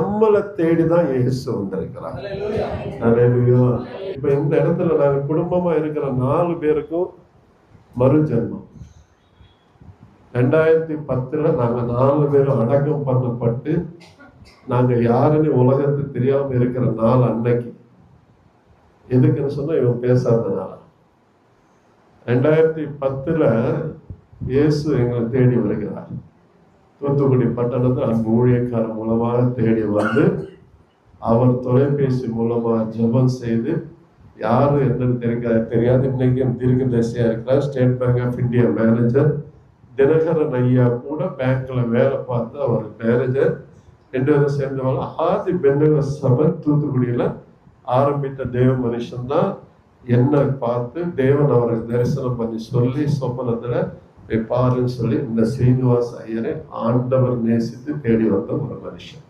நம்மளை தேடி தான் இயேசு வந்திருக்கிறார். இப்ப இந்த இடத்துல நாங்க குடும்பமா இருக்கிற நாலு பேருக்கும் மறுஜென்மம். ரெண்டாயிரத்தி பத்துல நாங்க நாலு பேரும் அடக்கம் பண்ணப்பட்டு நாங்க யாருன்னு உலகத்துக்கு தெரியாம இருக்கிற நாள் அன்னைக்கு. எதுக்குன்னு சொன்னா இவன் பேசாதனால. ரெண்டாயிரத்தி பத்துல இயேசு எங்களை தேடி வருகிறார். தூத்துக்குடி பட்டணத்தை அந்த ஊழியக்காரர் மூலமாக தேடி வந்து அவர் தொலைபேசி மூலமாக ஜெபம் செய்து யாரு என்னன்னு தெரியாது தெரியாது. இன்னைக்கு தீர்க்கதரிசியா இருக்கிறார். State Bank of India manager. Dinakaran ஐயா கூட பேங்க்ல வேலை பார்த்து அவர் மேனேஜர். ரெண்டு பேரும் சேர்ந்தவங்க. ஆதி பெந்தக சபை தூத்துக்குடியில ஆரம்பித்த தேவ மனுஷன் தான். என்ன பார்த்து தேவன் அவருக்கு தரிசனம் பண்ணி சொல்லி சொப்பனத்துல வைப்பாருன்னு சொல்லி இந்த ஸ்ரீனிவாஸ் ஐயரை ஆண்டவர் நேசித்து தேடி வந்த ஒரு மனுஷன்.